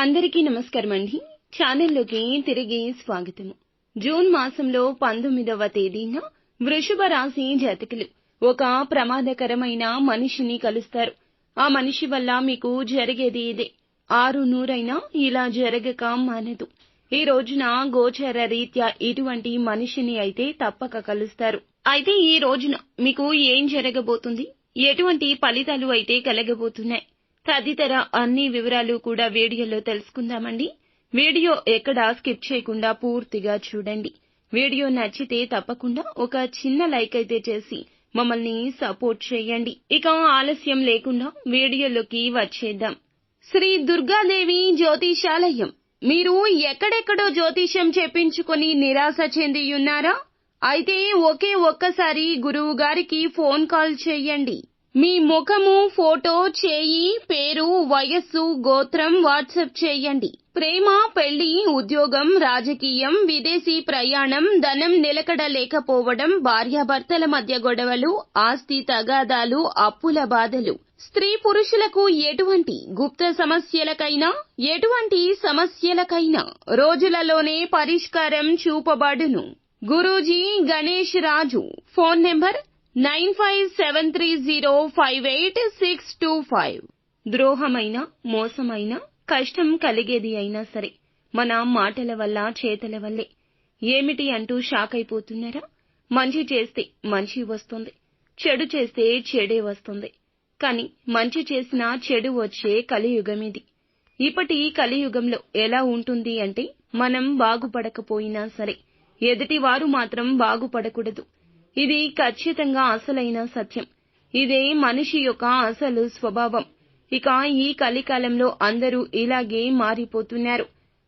అందరికీ నమస్కారం అండి. ఛానల్లోకి తిరిగి స్వాగతం జూన్ మాసంలో పంతొమ్మిదవ తేదీన వృషభ రాశి జాతకులు ఒక ప్రమాదకరమైన మనిషిని కలుస్తారు. ఆ మనిషి వల్ల మీకు జరిగేది ఇదే. ఆరు నూరైనా ఇలా జరగక మానదు. ఈ రోజున గోచర రీత్యా ఇటువంటి మనిషిని అయితే తప్పక కలుస్తారు. అయితే ఈ రోజున మీకు ఏం జరగబోతుంది? ఎటువంటి ఫలితాలు అయితే కలగబోతున్నాయి? తదితర అన్ని వివరాలు కూడా వీడియోలో తెలుసుకుందామండి. వీడియో ఎక్కడా స్కిప్ చేయకుండా పూర్తిగా చూడండి. వీడియో నచ్చితే తప్పకుండా ఒక చిన్న లైక్ అయితే చేసి మమ్మల్ని సపోర్ట్ చేయండి. ఇక ఆలస్యం లేకుండా వీడియోలోకి వచ్చేద్దాం. శ్రీ దుర్గాదేవి జ్యోతిషాలయం. మీరు ఎక్కడెక్కడో జ్యోతిషం చెప్పించుకొని నిరాశ చెంది ఉన్నారా అయితే ఒకే ఒక్కసారి గురువు గారికి ఫోన్ కాల్ చేయండి. మీ ముఖము ఫోటో చేయి పేరు వయస్సు గోత్రం వాట్సాప్ చేయండి. ప్రేమ పెళ్ళి ఉద్యోగం రాజకీయం విదేశీ ప్రయాణం ధనం నిలకడ లేకపోవడం భార్యాభర్తల మధ్య గొడవలు ఆస్తి తగాదాలు అప్పుల బాధలు. స్త్రీ పురుషులకు ఎటువంటి గుప్త సమస్యలకైనా ఎటువంటి సమస్యలకైనా రోజులలోనే పరిష్కారం చూపబడును. Guruji Ganesh Raju phone number nine five seven three zero five eight six two five. ద్రోహమైన మోసమైన కష్టం కలిగేది అయినా సరే మన మాటల వల్ల చేతల వల్లే. ఏమిటి అంటూ షాక్ అయిపోతున్నారా? మంచి చేస్తే మంచి వస్తుంది చెడు చేస్తే చెడే వస్తుంది. కాని మంచి చేసినా చెడు వచ్చే కలియుగం ఇది. ఇప్పటి కలియుగంలో ఎలా ఉంటుంది అంటే మనం బాగుపడకపోయినా సరే ఎదుటివారు మాత్రం బాగుపడకూడదు. ఇది ఖచ్చితంగా అసలైన సత్యం. ఇదే మనిషి యొక్క అసలు స్వభావం. ఇక ఈ కలికాలంలో అందరూ ఇలాగే మారిపోతున్నారు.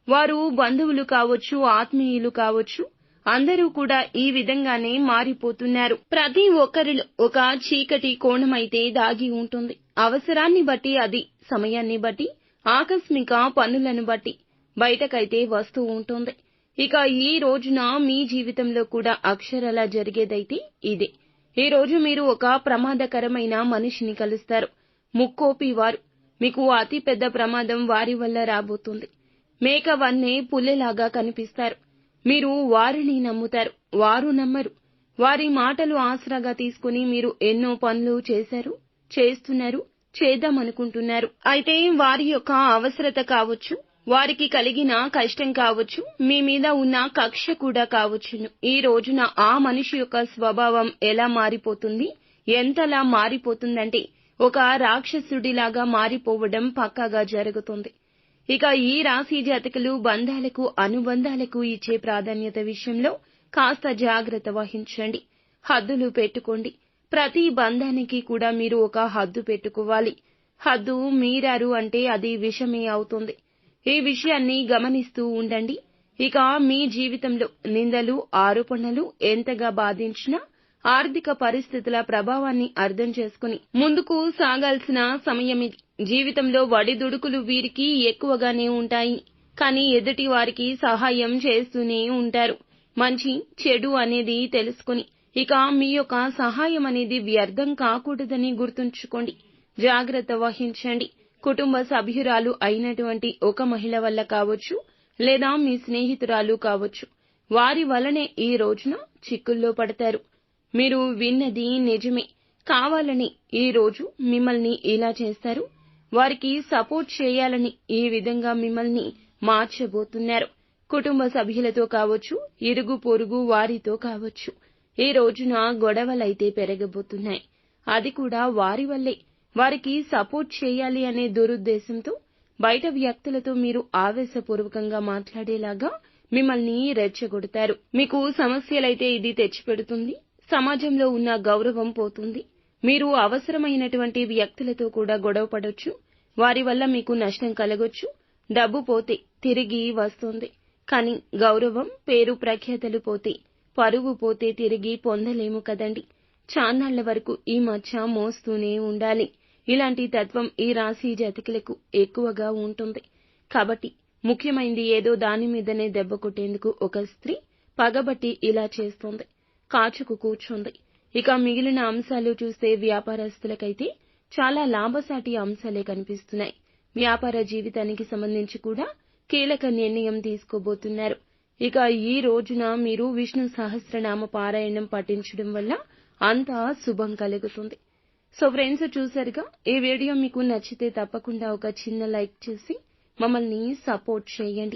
వారు బంధువులు కావచ్చు ఆత్మీయులు కావచ్చు అందరూ కూడా ఈ విధంగానే మారిపోతున్నారు. ప్రతి ఒక్కరిలో ఒక చీకటి కోణమైతే దాగి ఉంటుంది. అవసరాన్ని బట్టి అది సమయాన్ని బట్టి ఆకస్మిక పనులను బట్టి బయటకైతే వస్తూ ఉంటుంది. ఇక ఈ రోజున మీ జీవితంలో కూడా అక్షరాలా జరిగేదైతే ఇదే. ఈ రోజు మీరు ఒక ప్రమాదకరమైన మనిషిని కలుస్తారు. ముక్కోపి వారు. మీకు అతి పెద్ద ప్రమాదం వారి వల్ల రాబోతుంది. మేక వన్నే పుల్లెలాగా కనిపిస్తారు. మీరు వారిని నమ్ముతారు. వారు నమ్మరు. వారి మాటలు ఆసరాగా తీసుకుని మీరు ఎన్నో పనులు చేశారు చేస్తున్నారు చేద్దామనుకుంటున్నారు. అయితే వారి యొక్క అవసరత కావచ్చు వారికి కలిగిన కష్టం కావచ్చు మీ మీద ఉన్న కక్ష కూడా కావచ్చును. ఈ రోజున ఆ మనిషి యొక్క స్వభావం ఎలా మారిపోతుంది? ఎంతలా మారిపోతుందంటే ఒక రాక్షసుడిలాగా మారిపోవడం పక్కాగా జరుగుతుంది. ఇక ఈ రాశి జాతకులు బంధాలకు అనుబంధాలకు ఇచ్చే ప్రాధాన్యత విషయంలో కాస్త జాగ్రత్త వహించండి. హద్దులు పెట్టుకోండి. ప్రతి బంధానికి కూడా మీరు ఒక హద్దు పెట్టుకోవాలి. హద్దు మీరారు అంటే అది విషమే అవుతుంది. ఈ విషయాన్ని గమనిస్తూ ఉండండి. ఇక మీ జీవితంలో నిందలు ఆరోపణలు ఎంతగా బాధించినా ఆర్థిక పరిస్థితుల ప్రభావాన్ని అర్థం చేసుకుని ముందుకు సాగాల్సిన సమయం జీవితంలో వడిదుడుకులు వీరికి ఎక్కువగానే ఉంటాయి. కానీ ఎదుటి వారికి సహాయం చేస్తూనే ఉంటారు. మంచి చెడు అనేది తెలుసుకుని ఇక మీ యొక్క సహాయం అనేది వ్యర్థం కాకూడదని గుర్తుంచుకోండి. జాగ్రత్త వహించండి. కుటుంబ సభ్యురాలు అయినటువంటి ఒక మహిళ వల్ల కావచ్చు లేదా మీ స్నేహితురాలు కావచ్చు. వారి వల్లనే ఈ రోజున చిక్కుల్లో పడతారు. మీరు విన్నది నిజమే. కావాలని ఈ రోజు మిమ్మల్ని ఇలా చేస్తారు. వారికి సపోర్ట్ చేయాలని ఈ విధంగా మిమ్మల్ని మార్చబోతున్నారు. కుటుంబ సభ్యులతో కావచ్చు ఇరుగు పొరుగు వారితో కావచ్చు. ఈ రోజున గొడవలైతే పెరగబోతున్నాయి. అది కూడా వారి వల్లే. వారికి సపోర్ట్ చేయాలి అనే దురుద్దేశంతో బయట వ్యక్తులతో మీరు ఆవేశపూర్వకంగా మాట్లాడేలాగా మిమ్మల్ని రెచ్చగొడతారు. మీకు సమస్యలైతే ఇది తెచ్చిపెడుతుంది. సమాజంలో ఉన్న గౌరవం పోతుంది. మీరు అవసరమైనటువంటి వ్యక్తులతో కూడా గొడవ పడొచ్చు. వారి వల్ల మీకు నష్టం కలగొచ్చు. డబ్బు పోతే తిరిగి వస్తుంది. కానీ గౌరవం పేరు ప్రఖ్యాతలు పోతే పరువు పోతే తిరిగి పొందలేము కదండి. చాన్నాళ్ళ వరకు ఈ మధ్య మోస్తూనే ఉండాలి. ఇలాంటి తత్వం ఈ రాశి జాతకులకు ఎక్కువగా ఉంటుంది. కాబట్టి ముఖ్యమైంది ఏదో దాని మీదనే దెబ్బ కొట్టేందుకు ఒక స్త్రీ పగబట్టి ఇలా చేస్తోంది. కాచుకు కూర్చుంది. ఇక మిగిలిన అంశాలు చూస్తే వ్యాపారస్తులకైతే చాలా లాభసాటి అంశాలే కనిపిస్తున్నాయి. వ్యాపార జీవితానికి సంబంధించి కూడా కీలక నిర్ణయం తీసుకోబోతున్నారు. ఇక ఈ రోజున మీరు విష్ణు సహస్రనామ పారాయణం పఠించడం వల్ల అంతా శుభం కలుగుతుంది. సో ఫ్రెండ్స్ చూసారుగా? ఈ వీడియో మీకు నచ్చితే తప్పకుండా ఒక చిన్న లైక్ చేసి మమ్మల్ని సపోర్ట్ చేయండి.